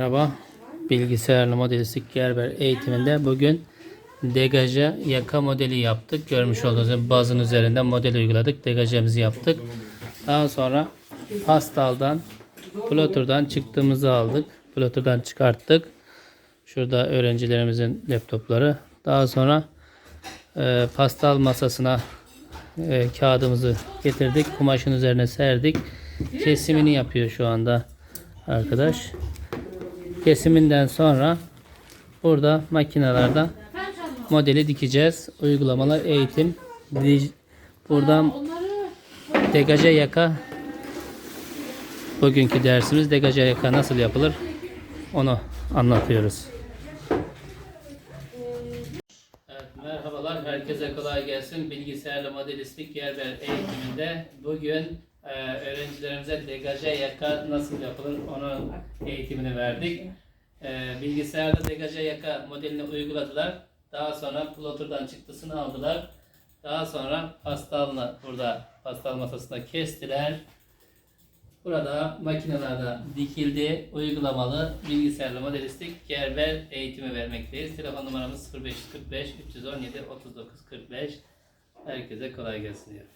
Merhaba. Bilgisayarlı modelistik Gerber eğitiminde bugün degaja yaka modeli yaptık. Görmüş olduğunuz gibi bazın üzerinden model uyguladık. Degajemizi yaptık. Daha sonra pastaldan plotter'dan çıktığımızı aldık. Plotter'dan çıkarttık. Şurada öğrencilerimizin laptopları. Daha sonra e, pastal masasına e, kağıdımızı getirdik. Kumaşın üzerine serdik. Kesimini yapıyor şu anda arkadaş. Kesiminden sonra burada makinalarda modeli dikeceğiz. Uygulamalı eğitim. Buradan degaja yaka bugünkü dersimiz degaja yaka nasıl yapılır onu anlatıyoruz. Herkese kolay gelsin. Bilgisayarlı modelistlik Gerber eğitiminde bugün e, öğrencilerimize degaja yaka nasıl yapılır onun eğitimini verdik. E, bilgisayarda degaja yaka modelini uyguladılar. Daha sonra plotter'dan çıktısını aldılar. Daha sonra pastalını burada pastal masasında kestiler. Burada makinelerde dikildi, uygulamalı bilgisayarlı modelistik Gerber eğitimi vermekteyiz. Telefon numaramız 0545 317 39 45. Herkese kolay gelsin diyorum.